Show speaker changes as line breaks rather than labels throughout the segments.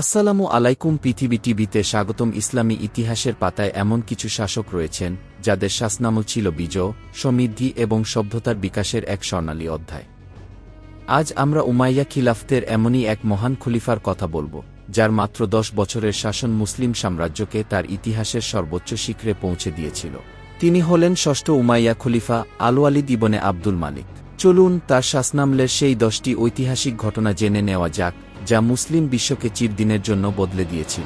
আসসালামু আলাইকুম পৃথিবী টিভিতে স্বাগতম ইসলামী ইতিহাসের পাতায় এমন কিছু শাসক রয়েছেন, যাদের শাসনামল ছিল বিজয়, সমৃদ্ধি এবং সভ্যতার বিকাশের এক স্বর্ণালী অধ্যায়। আজ আমরা উমাইয়া খিলাফতের এমনই এক মহান খলিফার কথা বলব, যার মাত্র দশ বছরের শাসন মুসলিম সাম্রাজ্যকে তার ইতিহাসের সর্বোচ্চ শিখরে পৌঁছে দিয়েছিল। তিনি হলেন ষষ্ঠ উমাইয়া খলিফা আলোয়ালি দিবনে আব্দুল মালিক। চলুন তার শাসনামলের সেই দশটি ঐতিহাসিক ঘটনা জেনে নেওয়া যাক যা মুসলিম বিশ্বকে চিরদিনের জন্য বদলে দিয়েছিল।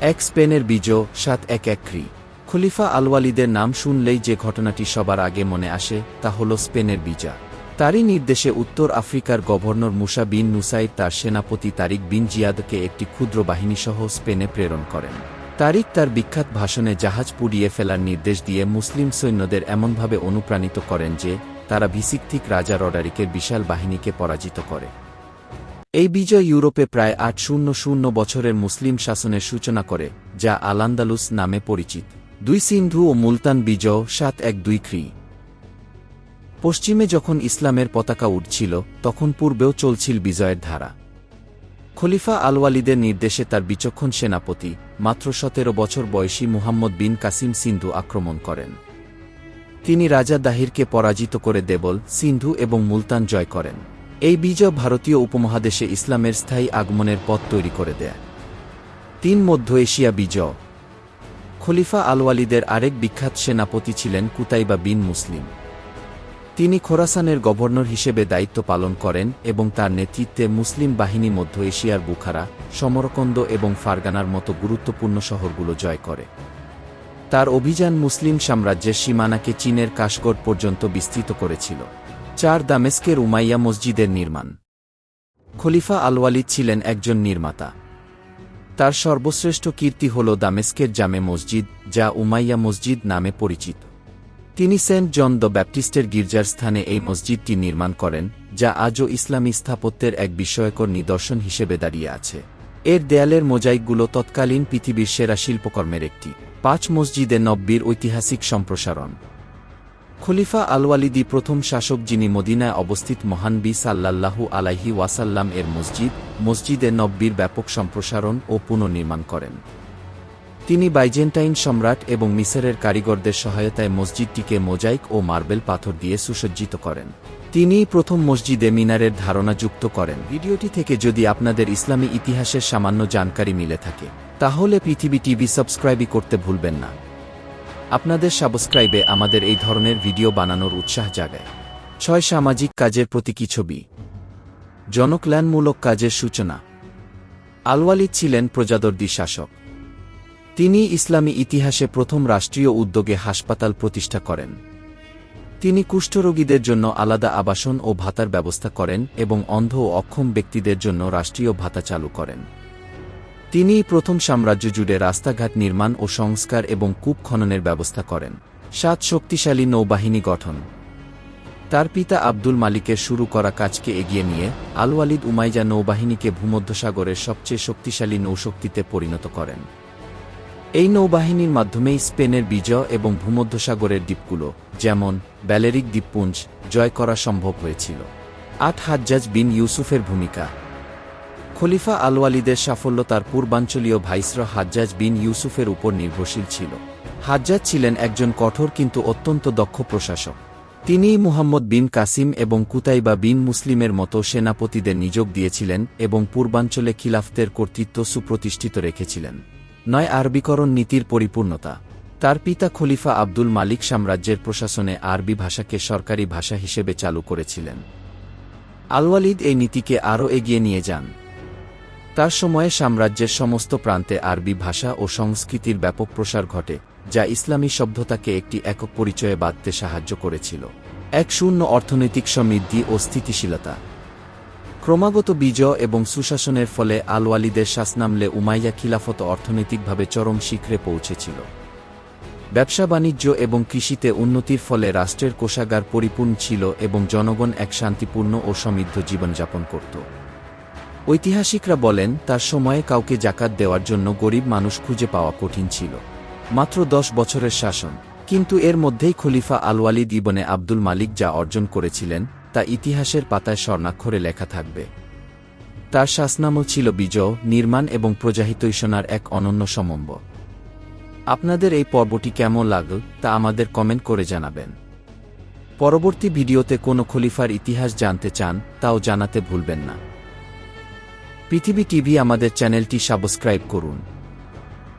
এক স্পেনের বিজয়, সাত এক এক ক্রি। খলিফা আলওয়ালিদের নাম শুনলেই যে ঘটনাটি সবার আগে মনে আসে, তা হল স্পেনের বিজা তারই নির্দেশে উত্তর আফ্রিকার গভর্নর মুসা বিন নুসাইদ তার সেনাপতি তারিক বিন জিয়াদকে একটি ক্ষুদ্র বাহিনীসহ স্পেনে প্রেরণ করেন। তারিক তার বিখ্যাত ভাষণে জাহাজ পুড়িয়ে ফেলার নির্দেশ দিয়ে মুসলিম সৈন্যদের এমনভাবে অনুপ্রাণিত করেন যে, তারা ভিসিকথিক রাজা রডারিকের বিশাল বাহিনীকে পরাজিত করে। এই বিজয় ইউরোপে প্রায় আট শূন্য শূন্য বছরের মুসলিম শাসনের সূচনা করে, যা আলান্দালুস নামে পরিচিত। দুই সিন্ধু ও মুলতান বিজয় সাত এক দুই খ্রি পশ্চিমে যখন ইসলামের পতাকা উঠছিল তখন পূর্বেও চলছিল বিজয়ের ধারা। খলিফা আলওয়ালিদের নির্দেশে তার বিচক্ষণ সেনাপতি, মাত্র সতেরো বছর বয়সী মুহাম্মদ বিন কাসিম সিন্ধু আক্রমণ করেন। তিনি রাজা দাহিরকে পরাজিত করে দেবল, সিন্ধু এবং মুলতান জয় করেন। এই বিজয় ভারতীয় উপমহাদেশে ইসলামের স্থায়ী আগমনের পথ তৈরি করে দেয়। তিন মধ্য এশিয়া বিজয়। খলিফা আলওয়ালিদের আরেক বিখ্যাত সেনাপতি ছিলেন কুতাইবা বিন মুসলিম। তিনি খোরাসানের গভর্নর হিসেবে দায়িত্ব পালন করেন এবং তার নেতৃত্বে মুসলিম বাহিনী মধ্য এশিয়ার বুখারা, সমরকন্দ এবং ফারগানার মতো গুরুত্বপূর্ণ শহরগুলো জয় করে। তার অভিযান মুসলিম সাম্রাজ্যের সীমানাকে চীনের কাশগড় পর্যন্ত বিস্তৃত করেছিল। চার দামেস্কের উমাইয়া মসজিদের নির্মাণ। খলিফা আলওয়ালিদ ছিলেন একজন নির্মাতা। তার সর্বশ্রেষ্ঠ কীর্তি হল দামেস্কের জামে মসজিদ, যা উমাইয়া মসজিদ নামে পরিচিত। তিনি সেন্ট জন দ্য ব্যাপটিস্টের গির্জার স্থানে এই মসজিদটি নির্মাণ করেন, যা আজও ইসলামী স্থাপত্যের এক বিস্ময়কর নিদর্শন হিসেবে দাঁড়িয়ে আছে। এর দেয়ালের মোজাইকগুলো তৎকালীন পৃথিবীর সেরা শিল্পকর্মের একটি। পাঁচ মসজিদে নব্বীর ঐতিহাসিক সম্প্রসারণ। খলিফা আলওয়ালিদি প্রথম শাসক যিনি মদিনায় অবস্থিত মহান বি সাল্লাল্লাহু আলাইহি ওয়াসাল্লাম এর মসজিদ, মসজিদে নব্বীর ব্যাপক সম্প্রসারণ ও পুনর্নির্মাণ করেন। তিনি বাইজেন্টাইন সম্রাট এবং মিসরের কারিগরদের সহায়তায় মসজিদটিকে মোজাইক ও মার্বেল পাথর দিয়ে সুসজ্জিত করেন। তিনি প্রথম মসজিদে মিনারের ধারণা যুক্ত করেন। ভিডিওটি থেকে যদি আপনাদের ইসলামী ইতিহাসের সামান্য জানকারি মিলে থাকে, তাহলে পৃথিবী টিভি সাবস্ক্রাইবই করতে ভুলবেন না। আপনাদের সাবস্ক্রাইবে আমাদের এই ধরনের ভিডিও বানানোর উৎসাহ জাগায়। ছয় সামাজিক কাজের প্রতীকী ছবি। জনকল্যাণমূলক কাজের সূচনা। আলওয়ালিদ ছিলেন প্রজাদর্দী শাসক। তিনি ইসলামী ইতিহাসে প্রথম রাষ্ট্রীয় উদ্যোগে হাসপাতাল প্রতিষ্ঠা করেন। তিনি কুষ্ঠরোগীদের জন্য আলাদা আবাসন ও ভাতার ব্যবস্থা করেন এবং অন্ধ ও অক্ষম ব্যক্তিদের জন্য রাষ্ট্রীয় ভাতা চালু করেন। তিনি প্রথম সাম্রাজ্য জুড়ে রাস্তাঘাট নির্মাণ ও সংস্কার এবং কূপ খননের ব্যবস্থা করেন। সাত শক্তিশালী নৌবাহিনী গঠন। তার পিতা আব্দুল মালিকের শুরু করা কাজকে এগিয়ে নিয়ে আলওয়ালিদ উমাইজা নৌবাহিনীকে ভূমধ্যসাগরের সবচেয়ে শক্তিশালী নৌশক্তিতে পরিণত করেন। এই নৌবাহিনীর মাধ্যমেই স্পেনের বিজয় এবং ভূমধ্যসাগরের দ্বীপগুলো, যেমন ব্যালেরিক দ্বীপপুঞ্জ, জয় করা সম্ভব হয়েছিল। আট হাজ্জাজ বিন ইউসুফের ভূমিকা। খলিফা আলওয়ালিদের সাফল্য তার পূর্বাঞ্চলীয় ভাইসর হাজ্জাজ বিন ইউসুফের উপর নির্ভরশীল ছিল। হাজ্জাজ ছিলেন একজন কঠোর কিন্তু অত্যন্ত দক্ষ প্রশাসক। তিনিই মুহাম্মদ বিন কাসিম এবং কুতাইবা বিন মুসলিমের মতো সেনাপতিদের নিযোগ দিয়েছিলেন এবং পূর্বাঞ্চলে খিলাফতের কর্তৃত্ব সুপ্রতিষ্ঠিত রেখেছিলেন। নয় আরবিকরণ নীতির পরিপূর্ণতা। তার পিতা খলিফা আব্দুল মালিক সাম্রাজ্যের প্রশাসনে আরবি ভাষাকে সরকারি ভাষা হিসেবে চালু করেছিলেন। আলওয়ালিদ এই নীতিকে আরও এগিয়ে নিয়ে যান। তার সময়ে সাম্রাজ্যের সমস্ত প্রান্তে আরবি ভাষা ও সংস্কৃতির ব্যাপক প্রসার ঘটে, যা ইসলামী সভ্যতাকে একটি একক পরিচয়ে বাঁধতে সাহায্য করেছিল। এক শূন্য অর্থনৈতিক সমৃদ্ধি ও স্থিতিশীলতা। ক্রমাগত বিজয় এবং সুশাসনের ফলে আলওয়ালিদের শাসনামলে উমাইয়া খিলাফত অর্থনৈতিকভাবে চরম শিখরে পৌঁছেছিল। ব্যবসা বাণিজ্য এবং কৃষিতে উন্নতির ফলে রাষ্ট্রের কোষাগার পরিপূর্ণ ছিল এবং জনগণ এক শান্তিপূর্ণ ও সমৃদ্ধ জীবনযাপন করত। ঐতিহাসিকরা বলেন, তার সময়ে কাউকে জাকাত দেওয়ার জন্য গরিব মানুষ খুঁজে পাওয়া কঠিন ছিল। মাত্র দশ বছরের শাসন। কিন্তু এর মধ্যেই খলিফা আলওয়ালিদ ইবনে আব্দুল মালিক যা অর্জন করেছিলেন, তা ইতিহাসের পাতায় স্বর্ণাক্ষরে লেখা থাকবে। তার শাসনামল ছিল বিজয়, নির্মাণ এবং প্রজাহিতৈষণার এক অনন্য সমম্ব। আপনাদের এই পর্বটি কেমন লাগল, তা আমাদের কমেন্ট করে জানাবেন। পরবর্তী ভিডিওতে কোনো খলিফার ইতিহাস জানতে চান, তাও জানাতে ভুলবেন না। পৃথিবী টিভি আমাদের চ্যানেলটি সাবস্ক্রাইব করুন।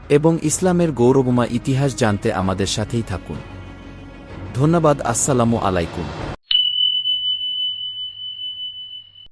এবং ইসলামের গৌরবমা ইতিহাস জানতে আমাদের সাথেই থাকুন। ধন্যবাদ, আসসালামু আলাইকুম।